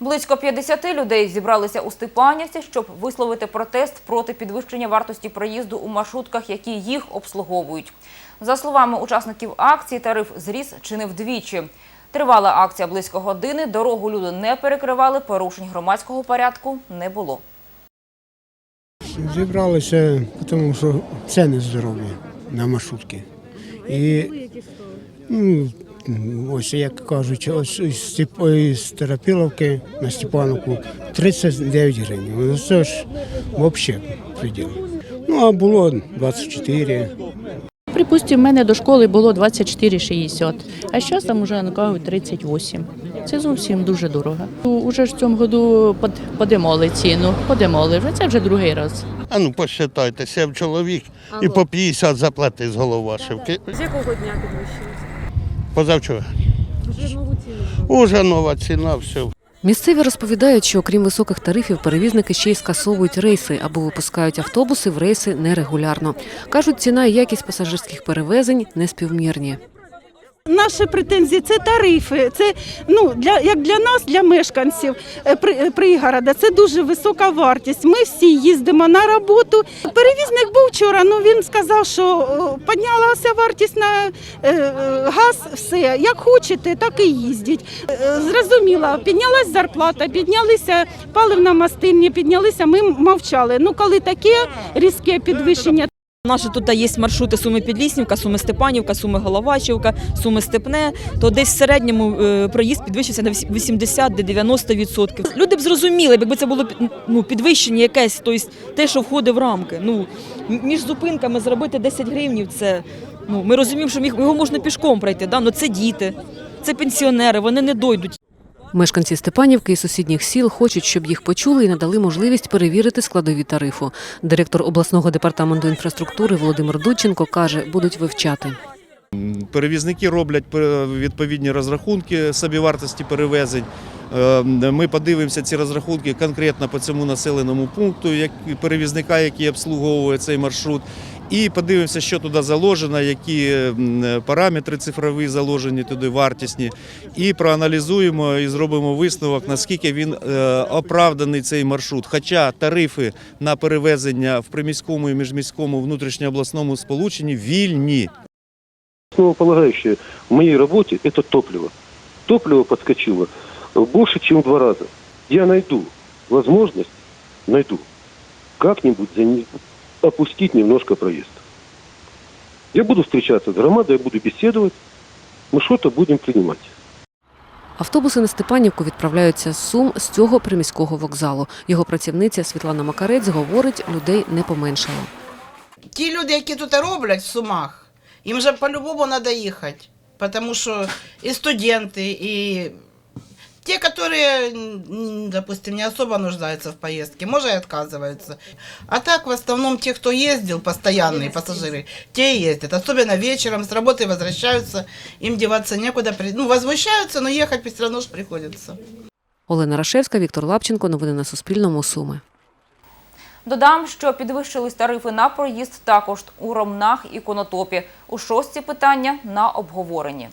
Близько 50 людей зібралися у Степанівці, щоб висловити протест проти підвищення вартості проїзду у маршрутках, які їх обслуговують. За словами учасників акції, тариф зріс чи не вдвічі. Тривала акція близько години, дорогу люди не перекривали, порушень громадського порядку не було. Зібралися, тому що ціни здорові на маршрутки. І ну, ось як кажуть, ось із Степ- із Терапіловки на Степановку 39 гривень. Ну це ж взагалі приділ. Ну а було 24. Припустимо, в мене до школи було 24,60, а зараз там вже кажуть 38. Це зовсім дуже дорого. Уже ж в цьому году под- подимали ціну, подимали вже, це вже другий раз. А ну посчитайте, сім чоловік і по 50 заплати з Головашівки. З якого дня підвищилось? Позавчора. Вже нову ціну. Уже нова ціна, все. Місцеві розповідають, що окрім високих тарифів, перевізники ще й скасовують рейси або випускають автобуси в рейси нерегулярно. Кажуть, ціна і якість пасажирських перевезень неспівмірні. Наші претензії це тарифи. Це ну для як для нас, для мешканців е, при- е, пригорода, це дуже висока вартість. Ми всі їздимо на роботу. Перевізник був вчора. Ну він сказав, що піднялася вартість на е, е, газ. Все як хочете, так і їздіть. Е, Зрозуміло, піднялась зарплата, піднялися паливно-мастильні, піднялися. Ми мовчали. Ну коли таке різке підвищення. Наші тут є маршрути Суми Підліснівка, Суми Степанівка, Суми Головачівка, Суми Степне. То десь в середньому е, проїзд підвищився на 80-90%. Люди б зрозуміли, якби це було ну, підвищення якесь, тобто те, що входить в рамки. Ну, між зупинками зробити 10 гривнів, це ну, ми розуміємо, що його можна пішком пройти. Да? Ну, це діти, це пенсіонери, вони не дойдуть. Мешканці Степанівки і сусідніх сіл хочуть, щоб їх почули і надали можливість перевірити складові тарифу. Директор обласного департаменту інфраструктури Володимир Дудченко каже, будуть вивчати. Перевізники роблять відповідні розрахунки собівартості перевезень. Е, Ми подивимося ці розрахунки конкретно по цьому населеному пункту, як перевізника, який обслуговує цей маршрут. І подивимося, що туди заложено, які параметри цифрові заложені туди, вартісні. І проаналізуємо і зробимо висновок, наскільки він е, оправданий цей маршрут. Хоча тарифи на перевезення в приміському і міжміському внутрішньообласному сполученні вільні. Основополагающее в моей работе – это топливо. Топливо подскочило больше, чем в два раза. Я найду возможность, найду, как-нибудь за опустить немножко проезд. Я буду встречаться с громадой, я буду беседовать, мы что-то будем принимать. Автобуси на Степанівку відправляються з Сум з цього приміського вокзалу. Його працівниця Світлана Макарець говорить, людей не поменшало. Ті люди, які тут роблять в Сумах, їм же по-любому треба їхати. Тому що і студенти, і ті, які, м, допустим, не особо нуждаються в поездке, може і відказуються. А так, в основному, ті, хто їздив, постоянні пасажири, те і їздять. Особенно вечором з роботи возвращаються, їм діватися некуди. Ну, возвращаються, але їхати все одно ж приходиться. Олена Рашевська, Віктор Лапченко. Новини на Суспільному. Суми. Додам, що підвищились тарифи на проїзд також у Ромнах і Конотопі. У шостці питання на обговоренні.